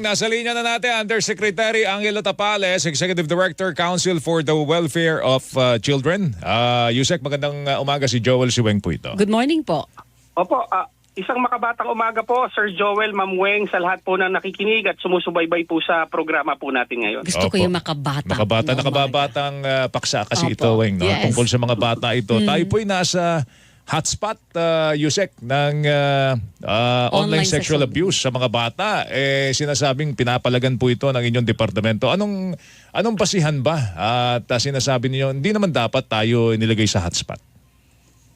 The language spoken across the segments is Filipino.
Nasa linya na natin Undersecretary Angelo Tapales, Executive Director, Council for the Welfare of uh, Children. Uh, Yusek, magandang uh, umaga si Joel Siweng po ito. Good morning po. Opo, ah, isang makabatang umaga po, Sir Joel Mamweng, sa lahat po ng nakikinig at sumusubaybay po sa programa po natin ngayon. Gusto ko Opo. yung makabata. Nakabata, na nakababatang uh, paksa kasi Opo. ito, Weng, no? Yes. tungkol sa mga bata ito. Tayo po'y nasa hotspot, uh, Yusek, ng uh, uh, online, Online sexual sexual abuse sa mga bata. Eh, sinasabing pinapalagan po ito ng inyong departamento. Anong, anong basihan ba? At uh, sinasabi niyo hindi naman dapat tayo nilagay sa hotspot.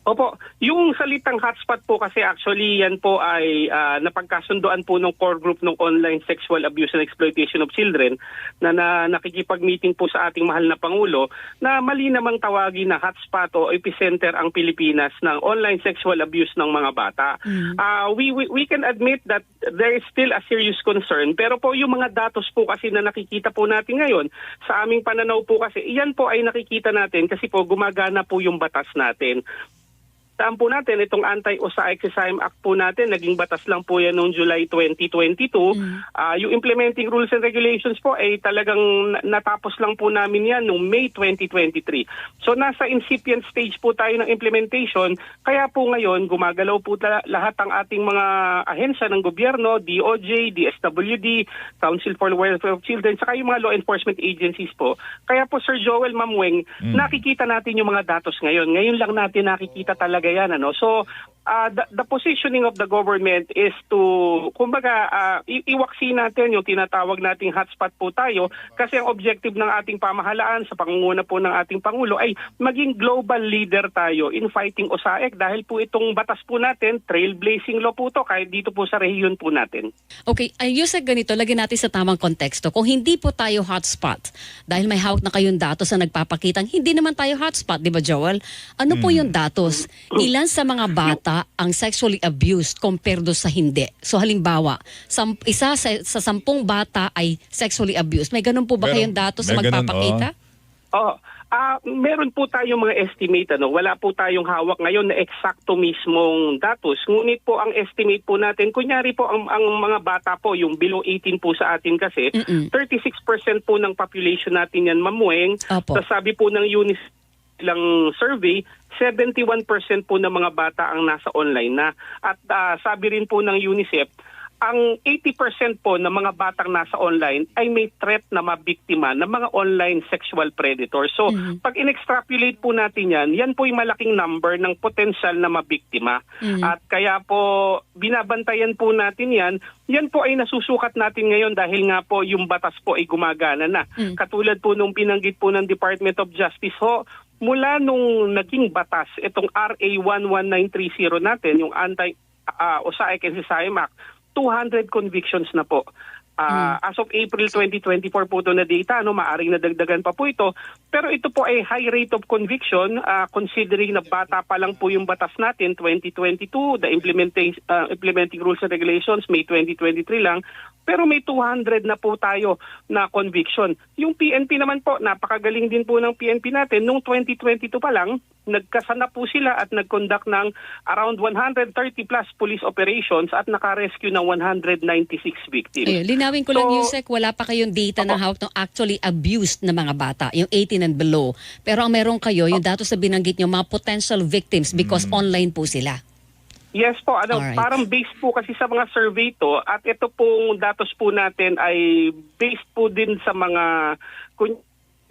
Opo, yung salitang hotspot po kasi actually yan po ay ah, napagkasundoan po ng core group ng online sexual abuse and exploitation of children na, na nakikipag-meeting po sa ating mahal na Pangulo na mali namang tawagin na hotspot o epicenter ang Pilipinas ng online sexual abuse ng mga bata. Ah, we, we, we can admit that there is still a serious concern pero po yung mga datos po kasi na nakikita po natin ngayon sa aming pananaw po kasi iyan po ay nakikita natin kasi po gumagana po yung batas natin. Saan po natin itong Anti-OSA Exercise Act po natin, naging batas lang po yan noong July 2022. Ah, yung implementing rules and regulations po ay talagang na- natapos lang po namin yan noong May 2023. So nasa incipient stage po tayo ng implementation, kaya po ngayon gumagalaw po lahat ang ating mga ahensya ng gobyerno, DOJ, DSWD, Council for the Welfare of Children, saka yung mga law enforcement agencies po. Kaya po Sir Joel Mamweng, nakikita natin yung mga datos ngayon. Ngayon lang natin nakikita talaga yan. Ano? So, uh, the, the positioning of the government is to, kumbaga, uh, iwaksi natin yung tinatawag nating hotspot po tayo kasi ang objective ng ating pamahalaan sa pangunguna po ng ating Pangulo ay maging global leader tayo in fighting OSAEC dahil po itong batas po natin, trailblazing law po to kahit dito po sa rehiyon po natin. Okay, ayos sa ganito, lagyan natin sa tamang konteksto. Kung hindi po tayo hotspot, dahil may hawak na kayong datos na nagpapakitang hindi naman tayo hotspot, di ba Joel? Ano po yung datos? Ilan sa mga bata ang sexually abused compared do sa hindi? So halimbawa, sam- isa sa, sa sampung bata ay sexually abused. May ganun po ba Meron- kayong datos na may ganun, magpapakita? Oh, ah meron po tayong mga estimate ano, wala po tayong hawak ngayon na eksakto mismong datos. Ngunit po ang estimate po natin, kunyari po ang, ang mga bata po, yung below 18 po sa atin kasi, Mm-mm. 36% po ng population natin yan mamueng. Opo. Sa sabi po ng UNICEF lang survey, 71% po ng mga bata ang nasa online na. At ah, sabi rin po ng UNICEF, ang 80% po ng mga batang nasa online ay may threat na mabiktima ng mga online sexual predator. So, Mhm. pag in-extrapolate po natin yan, yan po yung malaking number ng potential na mabiktima. Mhm. At kaya po, binabantayan po natin yan. Yan po ay nasusukat natin ngayon dahil nga po yung batas po ay gumagana na. Mm. Katulad po nung binanggit po ng Department of Justice ho, mula nung naging batas, itong RA 11930 natin, yung anti uh, OSAIC and SISAIM Act, 200 convictions na po. Ah, As of April 2024 po ito na data, no, maaring nadagdagan pa po ito. Pero ito po ay high rate of conviction ah, considering na bata pa lang po yung batas natin 2022, the implementing, ah, implementing rules and regulations May 2023 lang. Pero may 200 na po tayo na conviction. Yung PNP naman po, napakagaling din po ng PNP natin. Nung 2022 pa lang, nagkasana po sila at nag-conduct ng around 130 plus police operations at naka-rescue ng 196 victims. Ayun, linawin ko lang, So- Yusek, wala pa kayong data na hawak ng actually abused na mga bata, yung 18 and below. Pero ang meron kayo, yung datos na binanggit nyo, mga potential victims because online po sila. Yes po, ano, Alright. parang based po kasi sa mga survey to at ito pong datos po natin ay based po din sa mga kun-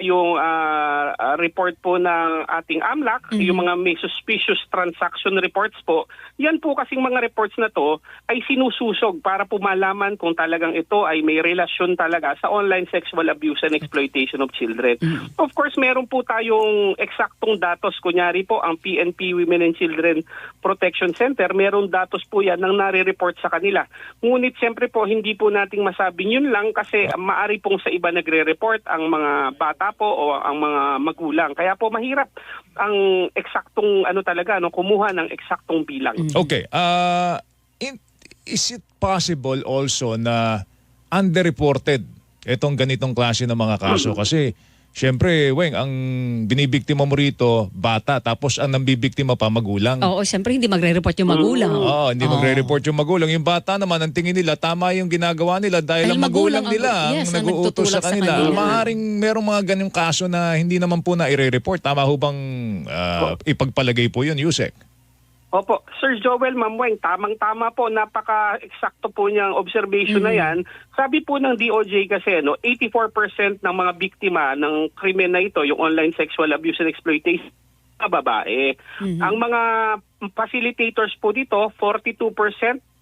yung ah, report po ng ating AMLAC, yung mga may suspicious transaction reports po. Yan po kasing mga reports na to ay sinususog para po malaman kung talagang ito ay may relasyon talaga sa online sexual abuse and exploitation of children. Of course, meron po tayong eksaktong datos. Kunyari po, ang PNP Women and Children Protection Center, meron datos po yan nang nare-report sa kanila. Ngunit siyempre po, hindi po nating masabing yun lang kasi maari pong sa iba nagre-report ang mga bata po o ang mga magulang. Kaya po mahirap ang eksaktong ano talaga, no, kumuha ng eksaktong bilang. Okay. Uh, in- is it possible also na underreported itong ganitong klase ng mga kaso? Kasi syempre, Weng, ang binibiktima mo rito, bata, tapos ang nambibiktima pa, magulang. Oo, syempre hindi magre-report yung magulang. Oo, hindi Oo. magre-report yung magulang. Yung bata naman, ang tingin nila, tama yung ginagawa nila dahil, Dahil ang magulang, magulang ang- nila ang yes, ang nag-uutos sa nagtutulak sa kanila. kanila. Maaring merong mga ganyong kaso na hindi naman po na i-report. Tama ho bang ah, ipagpalagay po yun, Yusek? Opo, Sir Joel Mamweng, tamang-tama po, napaka-eksakto po niyang observation na yan. Sabi po ng DOJ kasi, no, 84% ng mga biktima ng krimen na ito, yung online sexual abuse and exploitation, mga babae. Ang mga facilitators po dito, 42%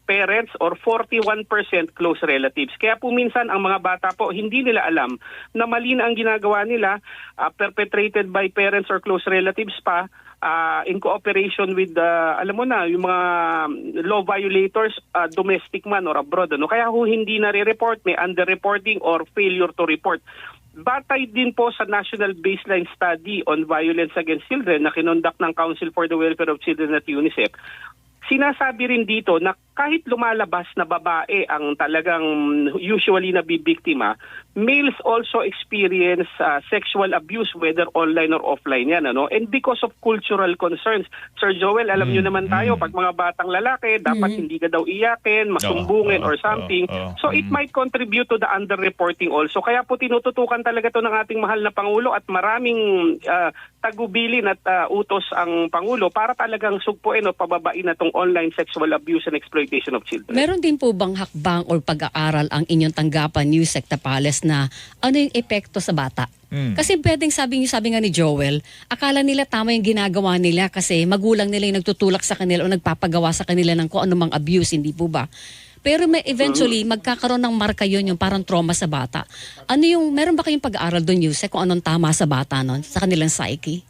parents or 41% close relatives. Kaya po minsan ang mga bata po hindi nila alam na mali na ang ginagawa nila ah, perpetrated by parents or close relatives pa ah, in cooperation with the alam mo na yung mga law violators ah, domestic man or abroad ano? Kaya ho hindi na report may underreporting or failure to report. Batay din po sa National Baseline Study on Violence Against Children na kinondak ng Council for the Welfare of Children at UNICEF, sinasabi rin dito na kahit lumalabas na babae ang talagang usually nabibiktima, males also experience uh, sexual abuse whether online or offline yan. Ano? And because of cultural concerns, Sir Joel, alam Mm, nyo naman tayo, pag mga batang lalaki, dapat hindi ka daw iyakin, masumbungin Oo, or something. oo, So it mm. might contribute to the underreporting also. Kaya po tinututukan talaga to ng ating mahal na Pangulo at maraming ah, tagubilin at ah, utos ang Pangulo para talagang sugpuin o pababain na tong online sexual abuse and exploitation of children. Meron din po bang hakbang o pag-aaral ang inyong tanggapan, New Secta Palace, na ano yung epekto sa bata? Mm. Kasi pwedeng sabi niyo, sabi nga ni Joel, akala nila tama yung ginagawa nila kasi magulang nila yung nagtutulak sa kanila o nagpapagawa sa kanila ng kung anumang abuse, hindi po ba? Pero may eventually, magkakaroon ng marka yun, yung parang trauma sa bata. Ano yung, meron ba kayong pag-aaral doon, Yusek, kung anong tama sa bata nun, sa kanilang psyche?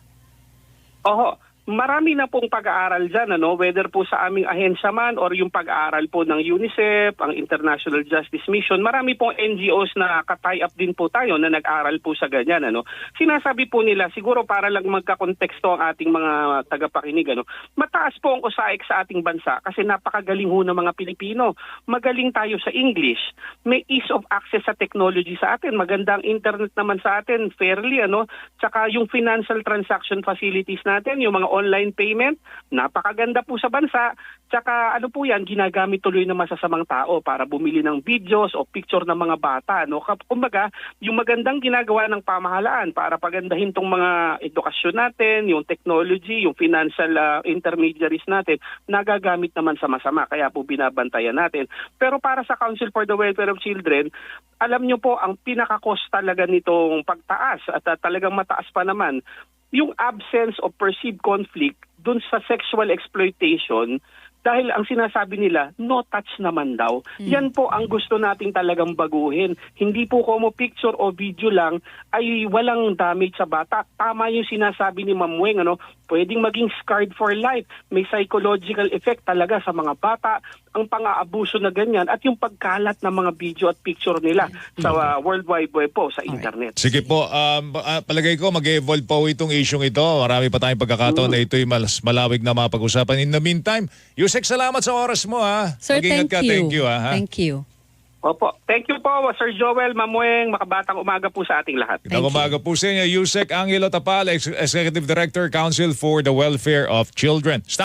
Oho, marami na pong pag-aaral dyan, ano, whether po sa aming ahensya man or yung pag-aaral po ng UNICEF, ang International Justice Mission, marami pong NGOs na katay up din po tayo na nag-aral po sa ganyan. Ano. Sinasabi po nila, siguro para lang magkakonteksto ang ating mga tagapakinig, ano, mataas po ang usaik sa ating bansa kasi napakagaling ho ng mga Pilipino. Magaling tayo sa English. May ease of access sa technology sa atin. Magandang internet naman sa atin, fairly, ano. Tsaka yung financial transaction facilities natin, yung mga online payment, napakaganda po sa bansa. Tsaka ano po yan, ginagamit tuloy ng masasamang tao para bumili ng videos o picture ng mga bata. No? Kumbaga, yung magandang ginagawa ng pamahalaan para pagandahin tong mga edukasyon natin, yung technology, yung financial ah, intermediaries natin, nagagamit naman sa masama. Kaya po binabantayan natin. Pero para sa Council for the Welfare of Children, alam nyo po, ang pinaka-cost talaga nitong pagtaas at ah, talagang mataas pa naman, yung absence of perceived conflict dun sa sexual exploitation dahil ang sinasabi nila, no touch naman daw. Yan po ang gusto nating talagang baguhin. Hindi po como picture o video lang ay walang damage sa bata. Tama yung sinasabi ni Ma'am Weng, ano, pwedeng maging scarred for life. May psychological effect talaga sa mga bata, ang pang-aabuso na ganyan at yung pagkalat ng mga video at picture nila sa uh, World Wide Web po, sa internet. Sige po, um, ah, palagay ko mag-evolve pa po itong isyong ito. Marami pa tayong pagkakataon na ito'y mas malawig na mapag-usapan. In the meantime, Yusek, salamat sa oras mo ha. Sir, Mag-ingat thank ka. you. Thank you ha. ha? Thank you. Opo. Thank you po, Sir Joel Mamueng. Makabatang umaga po sa ating lahat. Thank Magandang you. umaga po sa inyo, Yusek Angelo Tapal, Ex- Executive Director, Council for the Welfare of Children.